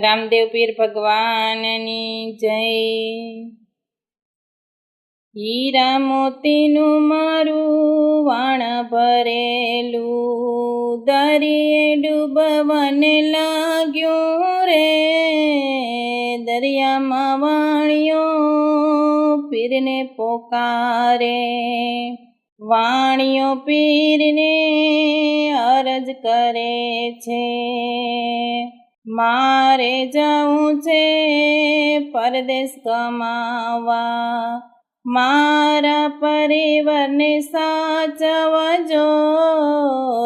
રામદેવ પીર ભગવાનની જય. હીરા મોતીનું મારું વાણ ભરેલું, દરિયે ડૂબવાને લાગ્યું રે. દરિયામાં વાણિયો પીરને પોકારે વાણિયો પીરને અરજ કરે છે. મારે જવું છે પરદેશ કમાવા. મારા પરિવારને સાચવજો,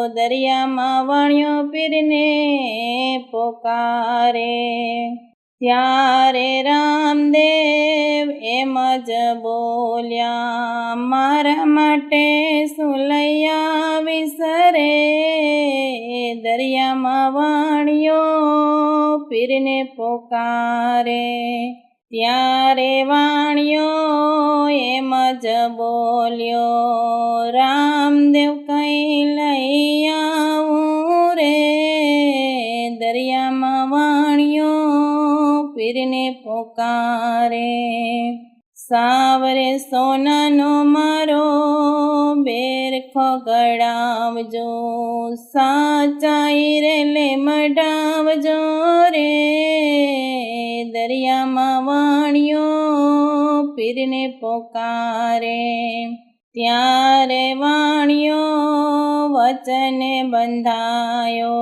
દરિયામાં વણ્યો પીરને પોકારે. ત્યારે રામદેવ એમ જ બોલ્યા, મારા માટે શું લઈ આવીશ રે? દરિયામાં વાણિયો પીરને પોકારે. ત્યારે વાણિયો એમ જ બોલ્યો, રામદેવ કઈ લઈ આવું રે? દરિયામાં વાણિયો પીરને પોકારે. સાવરે સોનાનો મારો બેર ખગડાવજો, સાચાઈ રેલે મઢાવજો રે, દરિયામાં વાણિયો પીરને પોકારે. ત્યારે વાણિયો વચને બંધાયો,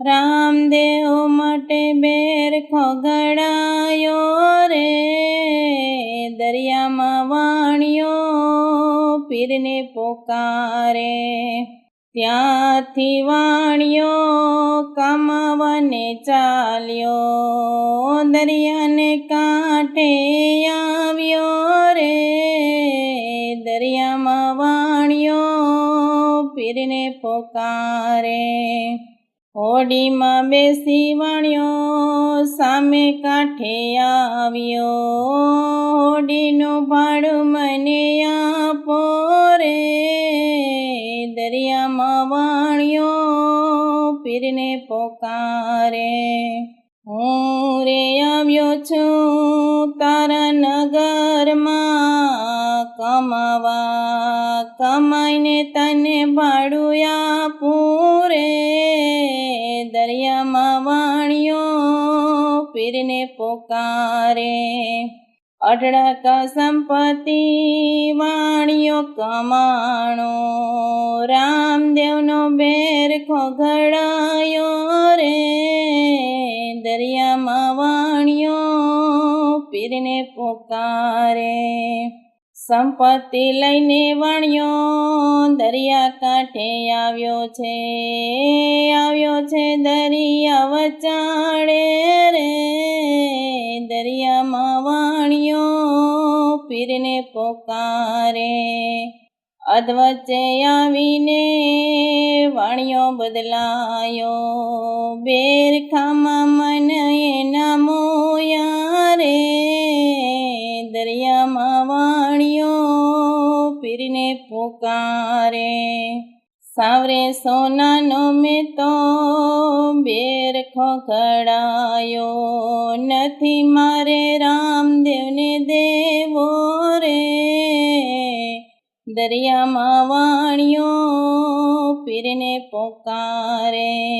રામદેવ માટે બેર ખગડાયો રે. દરિયામાં વાણિયો પીરને પોકારે. ત્યાંથી વાણિયો કમાવાને ચાલ્યો. દરિયાને કાંઠે આવ્યો રે. દરિયામાં વાણિયો પીરને પોકારે. હોડીમાં બેસી વાણ્યો, સામે કાંઠે આવ્યો. હોડીનું ભાડું મને આપો રે, દરિયામાં વાણ્યો, પીરને પોકારે. હું રે આવ્યો છું તારા નગરમાં, કમાવા, કમાઈને તને ભાડું વાણિયો પોકારે. અઢળક સંપત્તિ વાણિયો કમાણો. રામદેવનો બેર ખોઘડાયો રે. દરિયામાં વાણિયો પીરને પોકારે. સંપત્તિ લઈને વણ્યો, દરિયા કાંઠે આવ્યો છે આવ્યો છે દરિયા વચાડે રે. દરિયામાં વાણ્યો, પીરને પોકારે. અધવચ્ચે આવીને વાણિયો બદલાયો, બેરખામાં મન એના મોયા રે. પોકારે. સાવરે સોનાનો મેં તો બેર ખખડાયો નથી મારે રામદેવને દેવો રે. દરિયામાં વાણિયો પીરને પોકારે.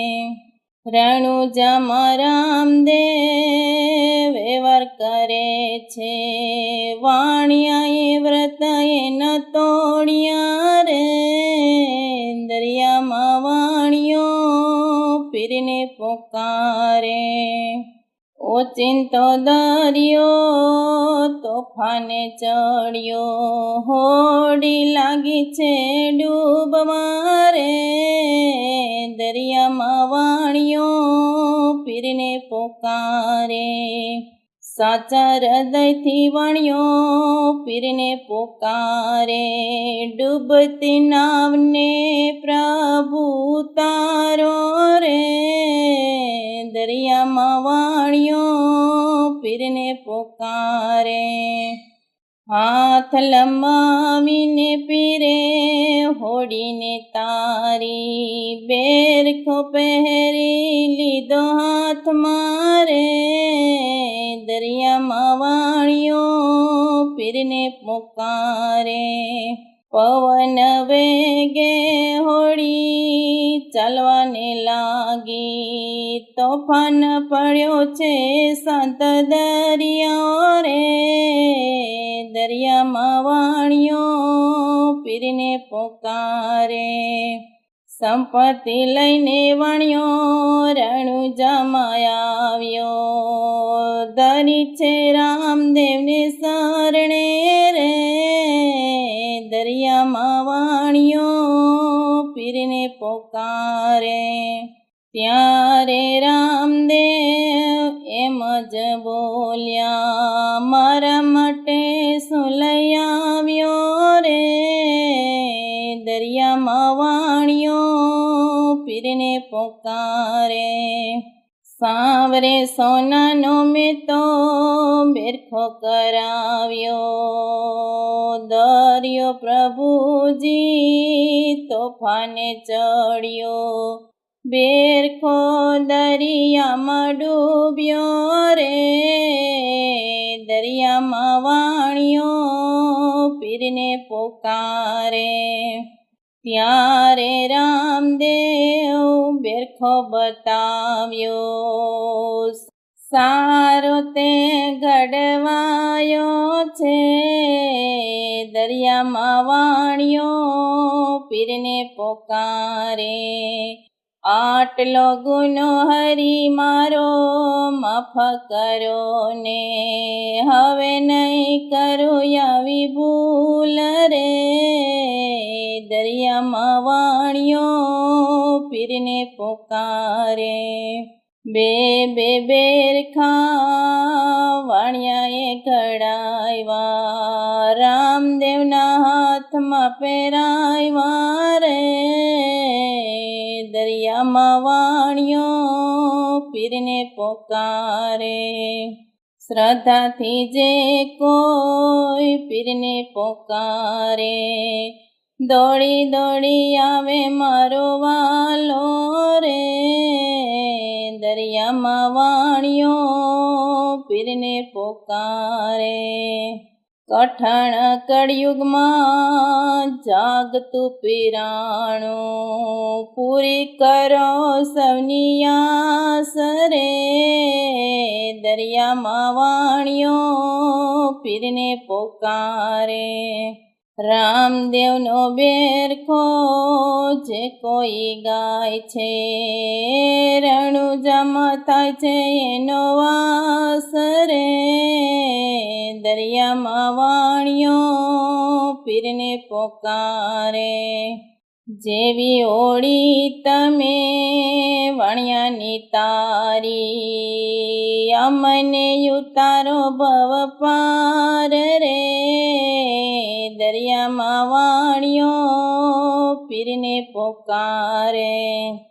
રણુજામાં રામદેવ વ્યવહાર કરે છે. પીરને પોકારે. ઓચિંતો દરિયો તોફાને ચડ્યો. હોડી લાગી છે ડૂબ મારે. દરિયામાં વાણિયો પીરને પોકારે. સાચા હૃદયથી વણ્યો, પીરને પોકારે, ડૂબતી નાવને પ્રભુ તારો રે. દરિયામાં વાણ્યો, પીરને પોકારે. હાથ લંબાવીને પીરે, હોડીને તારી બેરખો પહેરી લીધો હાથ મારે. પીરને પુકારે. પવન વેગે હોડી ચાલવાને લાગી. તોફાન પડ્યો છે સંત દરિયા રે દરિયામાં વાણિયો પીરને પોકારે. સંપત્તિ લઈને વણ્યો રણુ જમાયાવ્યો ધરી છે રામદેવને શરણે રે, દરિયામાં વાણ્યો, પીરને પોકારે. ત્યારે સાવરે સોનાનો મેં તો બેરખો કરાવ્યો. દરિયો પ્રભુજી તોફાને ચડ્યો. બેરખો દરિયામાં ડૂબ્યો રે, દરિયામાં વાણ્યો પીરને પોકારે. ત્યારે રામદેવ બેરખો બતાવ્યો, સારો તે ઘડવાયો છે, દરિયામાં વાણ્યો પીરને પોકારે. આટલો ગુનો હરી મારો, મફ કરો ને. હવે નહીં કરું આવી ભૂલ રે. દરિયામાં વાણિયો પીરને પોકારે. બે બે બેર વાણિયાએ ઘડાવ્યા. રામદેવના હાથમાં પહેરાવ્યા રે. દરિયામાં વાણિયો પીરને પોકારે. શ્રદ્ધાથી જે કોઈ પીરને પોકારે. દોડી દોડી આવે મારો વાલો રે. દરિયામાં વાણિયો પીરને પોકારે. કઠણ કળિયુગમાં જાગતું પીરાણું. પૂરી કરો સવનિયાસ રે. દરિયામાં વાણિયો પીરને પોકારે. રામદેવનો બેરખો જે કોઈ ગાય છે રણુ જમ થાય છે એનો વાસ રે. દરિયામાં વાણિયો પીરને પોકારે. જેવી ઓળી તમે વણ્યાની તારી, અમને ઉતારો ભવ પાર રે. દરિયામાં વાણિયો પીરને પોકારે.